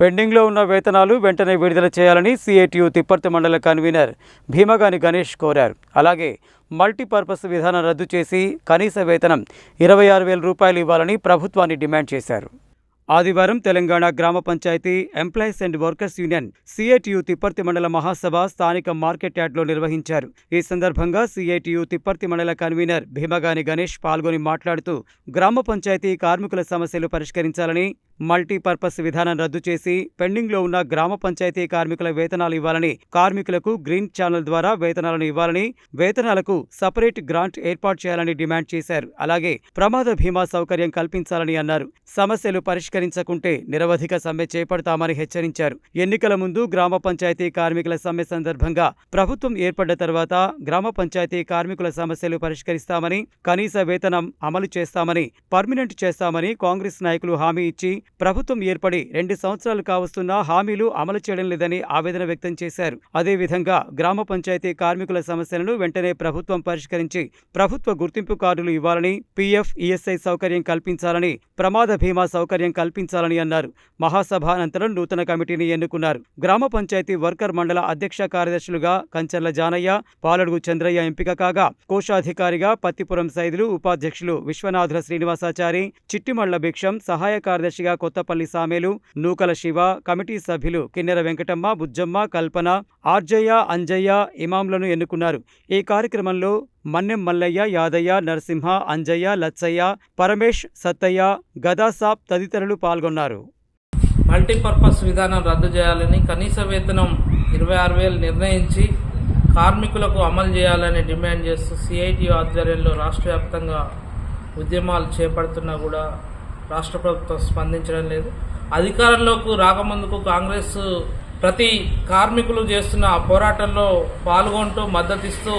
పెండింగ్లో ఉన్న వేతనాలు వెంటనే విడుదల చేయాలని సిఐటియు తిప్పర్తి మండల కన్వీనర్ భీమగాని గణేష్ కోరారు. అలాగే మల్టీపర్పస్ విధానం రద్దు చేసి కనీస వేతనం ఇరవై ఆరు వేల రూపాయలు ఇవ్వాలని ప్రభుత్వాన్ని డిమాండ్ చేశారు. ఆదివారం తెలంగాణ గ్రామ panchayat employees and workers union CITU Tipparthi మండల మహాసభ స్థానిక మార్కెట్ యార్డ్లో నిర్వహించారు. ఈ సందర్భంగా సిఐటియు తిప్పర్తి మండల కన్వీనర్ భీమగాని గణేష్ పాల్గొని మాట్లాడుతూ గ్రామ పంచాయతీ కార్మికుల సమస్యలు పరిష్కరించాలని మల్టీపర్పస్ విధానం రద్దు చేసి పెండింగ్లో ఉన్న గ్రామ పంచాయతీ కార్మికుల వేతనాలు ఇవ్వాలని కార్మికులకు గ్రీన్ ఛానల్ ద్వారా వేతనాలను ఇవ్వాలని వేతనాలకు సపరేట్ గ్రాంట్ ఏర్పాటు చేయాలని డిమాండ్ చేశారు. అలాగే ప్రమాద బీమా సౌకర్యం కల్పించాలని అన్నారు. సమస్యలు పరిష్కరించకుంటే నిరవధిక సమ్మె చేపడతామని హెచ్చరించారు. ఎన్నికల ముందు గ్రామ పంచాయతీ కార్మికుల సమ్మె సందర్భంగా ప్రభుత్వం ఏర్పడ్డ తర్వాత గ్రామ పంచాయతీ కార్మికుల సమస్యలు పరిష్కరిస్తామని కనీస వేతనం అమలు చేస్తామని పర్మినెంట్ చేస్తామని కాంగ్రెస్ నాయకులు హామీ ఇచ్చి ప్రభుత్వం ఏర్పడి రెండు సంవత్సరాలు కావస్తున్నా హామీలు అమలు చేయడం లేదని ఆవేదన వ్యక్తం చేశారు. అదేవిధంగా గ్రామ పంచాయతీ కార్మికుల సమస్యలను వెంటనే ప్రభుత్వం పరిష్కరించి ప్రభుత్వ గుర్తింపు కార్డులు ఇవ్వాలని పీఎఫ్ ఈఎస్ఐ సౌకర్యం కల్పించాలని ప్రమాద బీమా సౌకర్యం కల్పించాలని అన్నారు. మహాసభ అనంతరం నూతన కమిటీని ఎన్నుకున్నారు. గ్రామ పంచాయతీ వర్కర్ మండల అధ్యక్ష కార్యదర్శులుగా కంచర్ల జానయ్య పాలడుగు చంద్రయ్య ఎంపిక కాగా కోశాధికారిగా పత్తిపురం సైదులు ఉపాధ్యక్షులు విశ్వనాథుల శ్రీనివాసాచారి చిట్టిమళ్ళ భిక్షం సహాయ కార్యదర్శిగా కొత్తపల్లి సామేలు నూకల శివ కమిటీ సభ్యులు కిన్నెర వెంకటమ్మ బుజ్జమ్మ కల్పన ఆర్జయ్య అంజయ్య ఇమాంలను ఎన్నుకున్నారు. ఈ కార్యక్రమంలో మన్నెం మల్లయ్య యాదయ్య నరసింహ అంజయ్య లచ్చయ్య పరమేష్ సత్తయ్య గదాసాబ్ తదితరులు పాల్గొన్నారు. మల్టీపర్పస్ విధానం రద్దు చేయాలని కనీస వేతనం ఇరవై ఆరు వేలు నిర్ణయించి కార్మికులకు అమలు చేయాలని డిమాండ్ చేస్తూ సిఐటి ఆధ్వర్యంలో రాష్ట్ర వ్యాప్తంగా ఉద్యమాలు చేపడుతున్నా కూడా రాష్ట్ర ప్రభుత్వం స్పందించడం లేదు. అధికారంలోకి రాకముందుకు కాంగ్రెస్ ప్రతి కార్మికులు చేస్తున్న ఆ పోరాటంలో పాల్గొంటూ మద్దతిస్తూ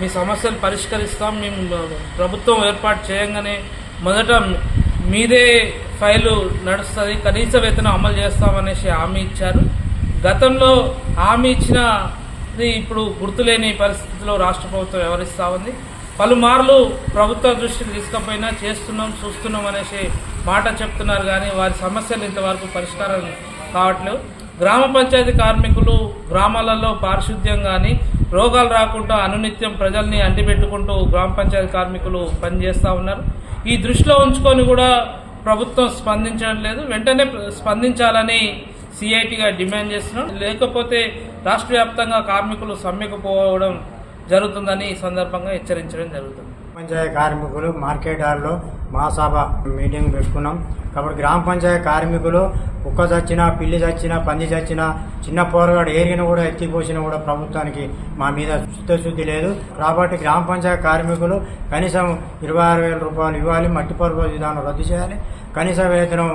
మీ సమస్యలు పరిష్కరిస్తాం మేము ప్రభుత్వం ఏర్పాటు చేయంగానే మొదట మీదే ఫైలు నడుస్తుంది కనీస వేతనం అమలు చేస్తామనేసి హామీ ఇచ్చారు. గతంలో హామీ ఇచ్చినది ఇప్పుడు గుర్తులేని పరిస్థితిలో రాష్ట్ర ప్రభుత్వం వ్యవహరిస్తూ ఉంది. పలుమార్లు ప్రభుత్వ దృష్టిని తీసుకపోయినా చేస్తున్నాం చూస్తున్నాం అనేసి మాట చెప్తున్నారు కానీ వారి సమస్యలు ఇంతవరకు పరిష్కారం కావట్లేవు గ్రామ పంచాయతీ కార్మికులు గ్రామాలలో పారిశుద్ధ్యం కానీ రోగాలు రాకుండా అనునిత్యం ప్రజల్ని అంటిపెట్టుకుంటూ గ్రామ పంచాయతీ కార్మికులు పనిచేస్తూ ఉన్నారు. ఈ దృష్టిలో ఉంచుకొని కూడా ప్రభుత్వం స్పందించడం లేదు. వెంటనే స్పందించాలని సిఐటిగా డిమాండ్ చేస్తున్నాం. లేకపోతే రాష్ట్ర వ్యాప్తంగా కార్మికులు సమ్మెకు పోవడం జరుగుతుందని ఈ సందర్భంగా హెచ్చరించడం జరుగుతుంది. పంచాయతీ కార్మికులు మార్కెట్ హాల్లో మహాసభ మీటింగ్ పెట్టుకున్నాం. కాబట్టి గ్రామ పంచాయతీ కార్మికులు కుక్క చచ్చినా పిల్లి చచ్చినా పంది చచ్చినా చిన్న పోరగాడు ఏరిగిన కూడా ఎత్తిపోసినా కూడా ప్రభుత్వానికి మా మీద శుద్ధశుద్ధి లేదు. కాబట్టి గ్రామ పంచాయతీ కార్మికులు కనీసం ఇరవై ఆరు వేల రూపాయలు ఇవ్వాలి మట్టి పరుగు విధానం రద్దు చేయాలి. కనీస వేతనం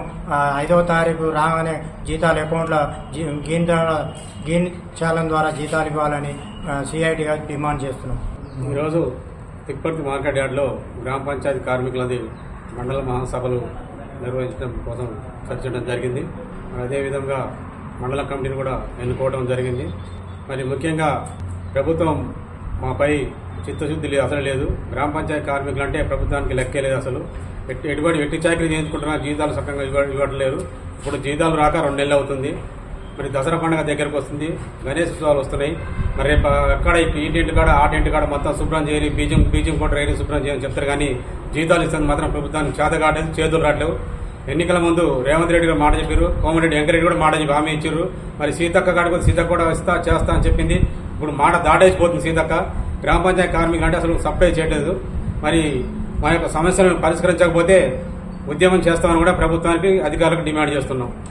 ఐదవ తారీఖు రాగానే జీతాలు అకౌంట్లో గీన్ గీన్ చాలం ద్వారా జీతాలు ఇవ్వాలని సిఐటిగా డిమాండ్ చేస్తున్నాం. ఈరోజు తిప్పర్తి మార్కెట్ యార్డ్లో గ్రామ పంచాయతీ కార్మికులది మండల మహాసభలు నిర్వహించడం కోసం చర్చించడం జరిగింది. అదేవిధంగా మండల కమిటీని కూడా ఎన్నుకోవడం జరిగింది. మరి ముఖ్యంగా ప్రభుత్వం మాపై చిత్తశుద్ధి లేదు అసలు లేదు. గ్రామ పంచాయతీ కార్మికులు అంటే ప్రభుత్వానికి లెక్కే లేదు అసలు. ఎటువంటి వెట్టి చాకరీ చేయించుకుంటున్నా జీతాలు సక్రంగా ఇవ్వ ఇప్పుడు జీతాలు రాక రెండు నెలలు అవుతుంది. మరి దసరా పండుగ దగ్గరకు వస్తుంది. గణేష్ ఉత్సవాలు వస్తున్నాయి. మరి రేపు అక్కడ ఈ టెంట్ కాడ ఆ టెంట్ కాడ మొత్తం శుభ్రం చేయని బీజం బీజం కూడా రైలు శుభ్రం చేయని చెప్తారు. కానీ జీతాలు ఇస్తుంది మాత్రం ప్రభుత్వానికి చేత కావట్లేదు చేతులు రావట్లేవు. ఎన్నికల ముందు రేవంత్ రెడ్డి గారు మాట చెప్పారు. కోమరెడ్డి వెంకరెడ్డి కూడా మాట చెప్పి హామీ ఇచ్చారు. మరి సీతక్క కాడిపోతే సీతక్క కూడా ఇస్తా చేస్తా అని చెప్పింది. ఇప్పుడు మాట దాటేసిపోతుంది సీతక్క. గ్రామ పంచాయతీ కార్మికులు అంటే అసలు సప్లై చేయలేదు మరి మా యొక్క సమస్యలను పరిష్కరించకపోతే ఉద్యమం చేస్తామని కూడా ప్రభుత్వానికి అధికారులకు డిమాండ్ చేస్తున్నాం.